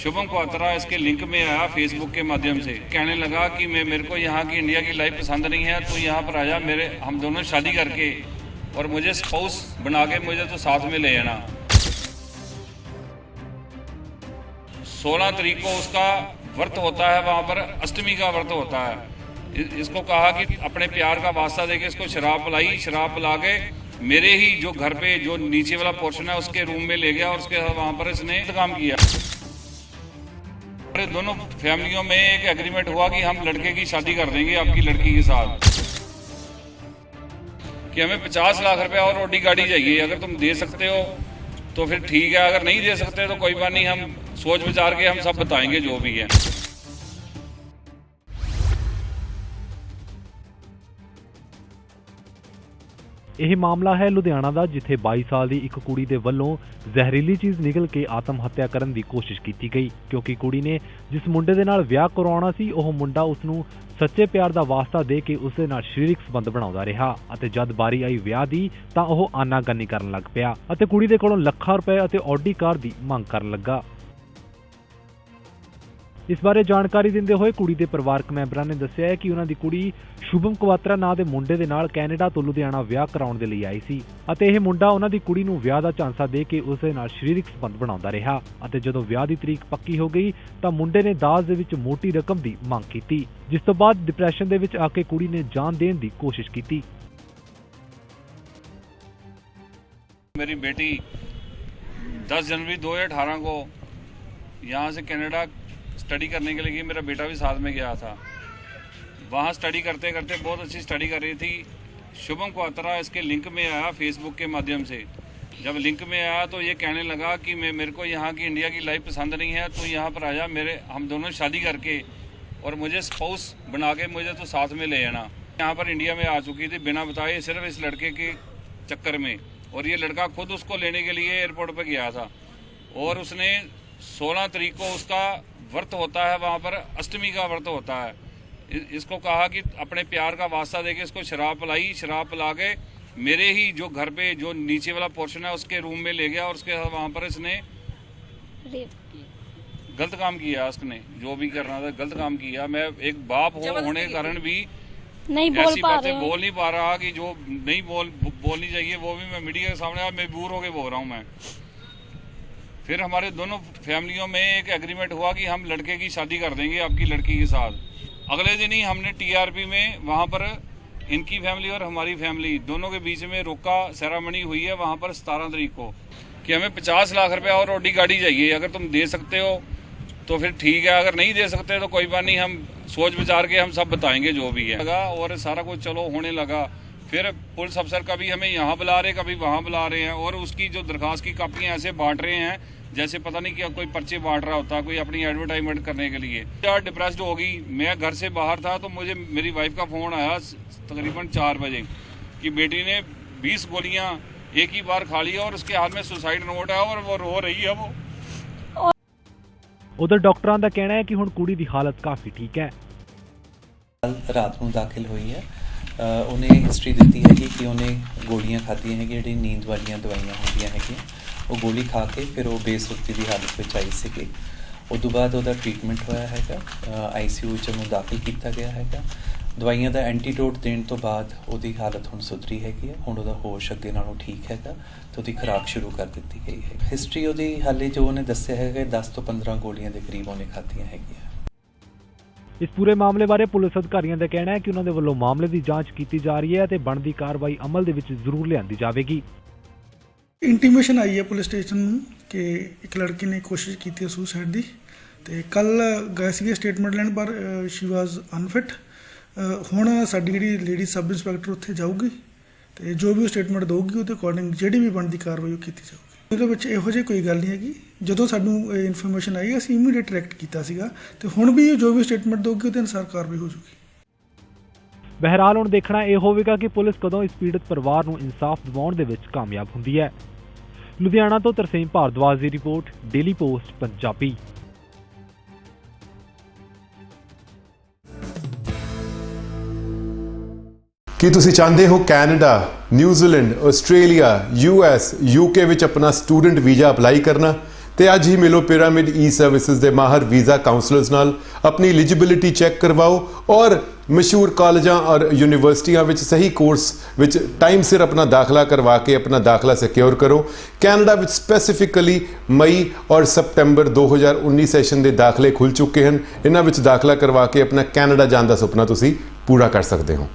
शुभम क्वात्रा इसके लिंक में आया फेसबुक के माध्यम से। कहने लगा कि मैं, मेरे को यहाँ की इंडिया की लाइफ पसंद नहीं है, तू यहाँ पर आया मेरे, हम दोनों शादी करके और मुझे स्पाउस बना के मुझे तो साथ में ले जाना सोलह तरीक को उसका व्रत होता है, वहाँ पर अष्टमी का व्रत होता है। इसको कहा कि अपने प्यार का वास्ता देके इसको शराब पिलाई, शराब पिला के मेरे ही जो घर पे जो नीचे वाला पोर्शन है, उसके रूम में ले गया और उसके वहाँ पर इसने काम किया। हमारे दोनों फैमिलियों में एक एग्रीमेंट हुआ कि हम लड़के की शादी कर देंगे आपकी लड़की के साथ कि हमें पचास लाख रुपया और रोटी गाड़ी चाहिए अगर तुम दे सकते हो तो फिर ठीक है अगर नहीं दे सकते तो कोई बात नहीं हम सोच विचार के हम सब बताएंगे जो भी है ਇਹ ਮਾਮਲਾ ਹੈ ਲੁਧਿਆਣਾ ਦਾ, ਜਿੱਥੇ 22 ਸਾਲ ਦੀ ਇੱਕ ਕੁੜੀ ਦੇ ਵੱਲੋਂ ਜ਼ਹਿਰੀਲੀ ਚੀਜ਼ ਨਿਗਲ ਕੇ ਆਤਮ ਹੱਤਿਆ ਕਰਨ ਦੀ ਕੋਸ਼ਿਸ਼ ਕੀਤੀ ਗਈ। ਕਿਉਂਕਿ ਕੁੜੀ ਨੇ ਜਿਸ ਮੁੰਡੇ ਦੇ ਨਾਲ ਵਿਆਹ ਕਰਵਾਉਣਾ ਸੀ, ਉਹ ਮੁੰਡਾ ਉਸ ਨੂੰ ਸੱਚੇ ਪਿਆਰ ਦਾ ਵਾਸਤਾ ਦੇ ਕੇ ਉਸ ਦੇ ਨਾਲ ਸਰੀਰਕ ਸੰਬੰਧ ਬਣਾਉਂਦਾ ਰਿਹਾ ਅਤੇ ਜਦ ਬਾਰੀ ਆਈ ਵਿਆਹ ਦੀ, ਤਾਂ ਉਹ ਆਨਾਗਾਨੀ ਕਰਨ ਲੱਗ ਪਿਆ ਅਤੇ ਕੁੜੀ ਦੇ ਕੋਲੋਂ ਲੱਖਾਂ ਰੁਪਏ ਅਤੇ ਆਡੀ ਕਾਰ ਦੀ ਮੰਗ ਕਰਨ ਲੱਗਾ। ਇਸ ਬਾਰੇ ਜਾਣਕਾਰੀ ਦਿੰਦੇ ਹੋਏ ਕੁੜੀ ਦੇ ਪਰਿਵਾਰਕ ਮੈਂਬਰਾਂ ਨੇ ਦੱਸਿਆ ਹੈ ਕਿ ਉਹਨਾਂ ਦੀ ਕੁੜੀ ਸ਼ੁਭਮ ਕੁਵਾਤਰਾ ਨਾਂ ਦੇ ਮੁੰਡੇ ਦੇ ਨਾਲ ਕੈਨੇਡਾ ਤੋਂ ਲੁਧਿਆਣਾ ਵਿਆਹ ਕਰਾਉਣ ਦੇ ਲਈ ਆਈ ਸੀ ਅਤੇ ਇਹ ਮੁੰਡਾ ਉਹਨਾਂ ਦੀ ਕੁੜੀ ਨੂੰ ਵਿਆਹ ਦਾ ਝਾਂਸਾ ਦੇ ਕੇ ਉਸ ਦੇ ਨਾਲ ਸਰੀਰਕ ਸੰਬੰਧ ਬਣਾਉਂਦਾ ਰਿਹਾ ਅਤੇ ਜਦੋਂ ਵਿਆਹ ਦੀ ਤਰੀਕ ਪੱਕੀ ਹੋ ਗਈ ਤਾਂ ਮੁੰਡੇ ਨੇ ਦਾਜ ਦੇ ਵਿੱਚ ਮੋਟੀ ਰਕਮ ਦੀ ਮੰਗ ਕੀਤੀ ਜਿਸ ਤੋਂ ਬਾਅਦ ਡਿਪਰੈਸ਼ਨ ਦੇ ਵਿੱਚ ਆ ਕੇ ਕੁੜੀ ਨੇ ਜਾਨ ਦੇਣ ਦੀ ਕੋਸ਼ਿਸ਼ ਕੀਤੀ मेरी बेटी 10 जनवरी 2018 को यहाँ से कनाडा स्टडी करने के लिए मेरा बेटा भी साथ में गया था। वहाँ स्टडी करते करते बहुत अच्छी स्टडी कर रही थी। शुभम क्वात्रा इसके लिंक में आया फेसबुक के माध्यम से। जब लिंक में आया तो ये कहने लगा कि मैं, मेरे को यहाँ की इंडिया की लाइफ पसंद नहीं है तो यहाँ पर आया मेरे, हम दोनों शादी करके और मुझे स्पाउस बना के मुझे तो साथ में ले जाना यहाँ पर इंडिया में आ चुकी थी बिना बताए, सिर्फ़ इस लड़के के चक्कर में। और ये लड़का खुद उसको लेने के लिए एयरपोर्ट पर गया था। और उसने 16 तारीख को उसका व्रत होता है वहाँ पर अष्टमी का व्रत होता है। इसको कहा कि अपने प्यार का वास्ता देके इसको शराब पिलाई शराब पिला के मेरे ही जो घर पे जो नीचे वाला पोर्शन है उसके रूम में ले गया और उसके वहाँ पर इसने गलत काम किया उसने जो भी करना था गलत काम किया। मैं एक बाप हो होने के कारण भी नहीं बोल ऐसी बातें रहे बोल नहीं पा रहा कि जो नहीं बोल बोलनी चाहिए वो भी मैं मीडिया के सामने मजबूर होकर बोल रहा हूँ मैं। फिर हमारे दोनों फैमिलियों में एक एग्रीमेंट हुआ कि हम लड़के की शादी कर देंगे, आपकी लड़की के साथ। अगले दिन ही हमने टीआरपी में वहाँ पर इनकी फैमिली और हमारी फैमिली दोनों के बीच में रोका सेरामनी हुई है वहाँ पर सतारह तारीख को, कि हमें पचास लाख रुपया और रोटी गाड़ी चाहिए, अगर तुम दे सकते हो तो फिर ठीक है, अगर नहीं दे सकते तो कोई बात नहीं, हम सोच विचार के हम सब बताएँगे जो भी है। लगा और सारा कुछ चलो होने लगा। फिर पुलिस अफसर कभी हमें यहाँ बुला रहे, कभी वहाँ बुला रहे हैं और उसकी जो दरखास्त की कापियाँ ऐसे बांट रहे हैं जैसे पता नहीं क्या कोई पर्चे बांट रहा होता कोई अपनी एडवर्टाइजमेंट करने के लिए यार डिप्रेस्ड हो गई मैं घर से बाहर था तो मुझे मेरी वाइफ का फ़ोन आया तकरीबन चार बजे कि बेटी ने बीस गोलियाँ एक ही बार खा ली और उसके हाथ में सुसाइड नोट है और वो रो रही है वो ਉਧਰ ਡਾਕਟਰਾਂ ਦਾ ਕਹਿਣਾ ਹੈ ਕਿ ਹੁਣ ਕੁੜੀ ਦੀ ਹਾਲਤ ਕਾਫੀ ਠੀਕ ਹੈ ਕੱਲ ਰਾਤ ਨੂੰ ਦਾਖਲ ਹੋਈ ਹੈ ਅ, ਉਹਨੇ ਹਿਸਟਰੀ ਦਿੱਤੀ ਹੈਗੀ ਕਿ ਉਹਨੇ ਗੋਲੀਆਂ ਖਾਧੀਆਂ ਹੈਗੀਆਂ ਜਿਹੜੀ ਨੀਂਦ ਵਾਲੀਆਂ ਦਵਾਈਆਂ ਹੁੰਦੀਆਂ ਹੈਗੀਆਂ ਉਹ ਗੋਲੀ ਖਾ ਕੇ ਫਿਰ ਉਹ ਬੇਸੁਰਤੀ ਦੀ ਹਾਲਤ ਵਿੱਚ ਆਈ ਸੀਗੀ। ਉਸ ਤੋਂ ਬਾਅਦ ਉਹਦਾ ਟ੍ਰੀਟਮੈਂਟ ਹੋਇਆ ਹੈਗਾ ਆਈਸੀਯੂ ਚ ਉਹਨੂੰ ਦਾਖਲ ਕੀਤਾ ਗਿਆ ਹੈਗਾ। ਦਵਾਈਆਂ ਦਾ ਐਂਟੀਡੋਟ ਦੇਣ ਤੋਂ ਬਾਅਦ ਉਹਦੀ ਹਾਲਤ ਹੁਣ ਸੁਧਰੀ ਹੈਗੀ ਹੈ। ਹੁਣ ਉਹਦਾ ਹੋਸ਼ ਅੱਗੇ ਨਾਲੋਂ ਠੀਕ ਹੈਗਾ ਤੇ ਉਹਦੀ ਖੁਰਾਕ ਸ਼ੁਰੂ ਕਰ ਦਿੱਤੀ ਗਈ ਹੈ। ਹਿਸਟਰੀ ਉਹਦੀ ਹਾਲੇ ਜੋ ਉਹਨੇ ਦੱਸਿਆ ਹੈਗਾ 10 ਤੋਂ 15 ਗੋਲੀਆਂ ਦੇ ਕਰੀਬ ਉਹਨੇ ਖਾਧੀਆਂ ਹੈਗੀਆਂ। ਇਸ ਪੂਰੇ ਮਾਮਲੇ ਬਾਰੇ ਪੁਲਿਸ ਅਧਿਕਾਰੀਆਂ ਦਾ ਕਹਿਣਾ ਹੈ ਕਿ ਉਹਨਾਂ ਦੇ ਵੱਲੋਂ ਮਾਮਲੇ ਦੀ ਜਾਂਚ ਕੀਤੀ ਜਾ ਰਹੀ ਹੈ ਅਤੇ ਬਣਦੀ ਕਾਰਵਾਈ ਅਮਲ ਦੇ ਵਿੱਚ ਜ਼ਰੂਰ ਲਿਆਂਦੀ ਜਾਵੇਗੀ। ਇੰਟੀਮੇਸ਼ਨ ਆਈ ਹੈ ਪੁਲਿਸ ਸਟੇਸ਼ਨ ਨੂੰ ਕਿ ਇੱਕ ਲੜਕੀ ਨੇ ਕੋਸ਼ਿਸ਼ ਕੀਤੀ ਹੈ ਸੁਸਾਈਡ ਦੀ ਤੇ ਕੱਲ ਗਏ ਸੀਗੇ ਸਟੇਟਮੈਂਟ ਲੈਣ, ਪਰ ਸ਼ੀ ਵਾਸ ਅਨਫਿਟ ਹੁਣ ਸਾਡੀ ਜਿਹੜੀ ਲੇਡੀ ਸਬ ਇੰਸਪੈਕਟਰ ਉੱਥੇ ਜਾਊਗੀ ਤੇ ਜੋ ਵੀ ਉਹ ਸਟੇਟਮੈਂਟ ਦੇਊਗੀ, ਉਹਦੇ ਅਕੋਰਡਿੰਗ ਜਿਹੜੀ ਵੀ ਬਣਦੀ ਕਾਰਵਾਈ ਉਹ ਕੀਤੀ ਜਾਊਗੀ। ਉਹਦੇ ਵਿੱਚ ਇਹੋ ਜਿਹੀ ਕੋਈ ਗੱਲ ਨਹੀਂ ਹੈਗੀ। ਜਦੋਂ ਸਾਨੂੰ ਇਨਫੋਰਮੇਸ਼ਨ ਆਈ, ਅਸੀਂ ਇਮੀਡੀਏਟ ਡਾਇਰੈਕਟ ਕੀਤਾ ਸੀਗਾ ਤੇ ਹੁਣ ਵੀ ਜੋ ਵੀ ਸਟੇਟਮੈਂਟ ਦਊਗੀ, ਉਹਦੇ ਅਨੁਸਾਰ ਕਾਰਵਾਈ ਹੋ ਜਾਊਗੀ ਬਹਿਰਾਲ ਹੁਣ ਦੇਖਣਾ ਇਹ ਹੋਵੇਗਾ ਕਿ ਪੁਲਿਸ ਕਦੋਂ ਇਸ ਪੀੜਤ ਪਰਿਵਾਰ ਨੂੰ ਇਨਸਾਫ ਦਿਵਾਉਣ ਦੇ ਵਿੱਚ ਕਾਮਯਾਬ ਹੁੰਦੀ ਹੈ। ਲੁਧਿਆਣਾ ਤੋਂ ਤਰਸੇਮ ਭਾਰਦਵਾਜ ਦੀ ਰਿਪੋਰਟ ਡੇਲੀ ਪੋਸਟ ਪੰਜਾਬੀ। ਕੀ ਤੁਸੀਂ ਚਾਹੁੰਦੇ ਹੋ Canada New Zealand Australia, U S UK ਵਿੱਚ ਆਪਣਾ ਸਟੂਡੈਂਟ ਵੀਜ਼ਾ ਅਪਲਾਈ ਕਰਨਾ ਤੇ ਅੱਜ ਹੀ ਮਿਲੋ ਪਿਰਾਮਿਡ ਈ ਸਰਵਿਸਿਜ਼ ਦੇ ਮਾਹਰ ਵੀਜ਼ਾ ਕਾਉਂਸਲਰਸ ਨਾਲ। ਆਪਣੀ ਐਲੀਜੀਬਿਲਿਟੀ ਚੈੱਕ ਕਰਵਾਓ ਔਰ ਮਸ਼ਹੂਰ ਕਾਲਜਾਂ ਔਰ ਯੂਨੀਵਰਸਿਟੀਆਂ ਵਿੱਚ ਸਹੀ ਕੋਰਸ ਵਿੱਚ ਟਾਈਮ ਸਿਰ ਆਪਣਾ ਦਾਖਲਾ ਕਰਵਾ ਕੇ ਆਪਣਾ ਦਾਖਲਾ ਸਿਕਿਉਰ ਕਰੋ। ਕੈਨੇਡਾ ਵਿੱਚ ਸਪੈਸੀਫਿਕਲੀ ਮਈ ਔਰ ਸਪਟੈਂਬਰ 2019 ਸੈਸ਼ਨ ਦੇ ਦਾਖਲੇ ਖੁੱਲ ਚੁੱਕੇ ਹਨ। ਇਹਨਾਂ ਵਿੱਚ ਦਾਖਲਾ ਕਰਵਾ ਕੇ ਆਪਣਾ ਕੈਨੇਡਾ ਜਾਣ ਦਾ ਸੁਪਨਾ ਤੁਸੀਂ ਪੂਰਾ ਕਰ ਸਕਦੇ ਹੋ।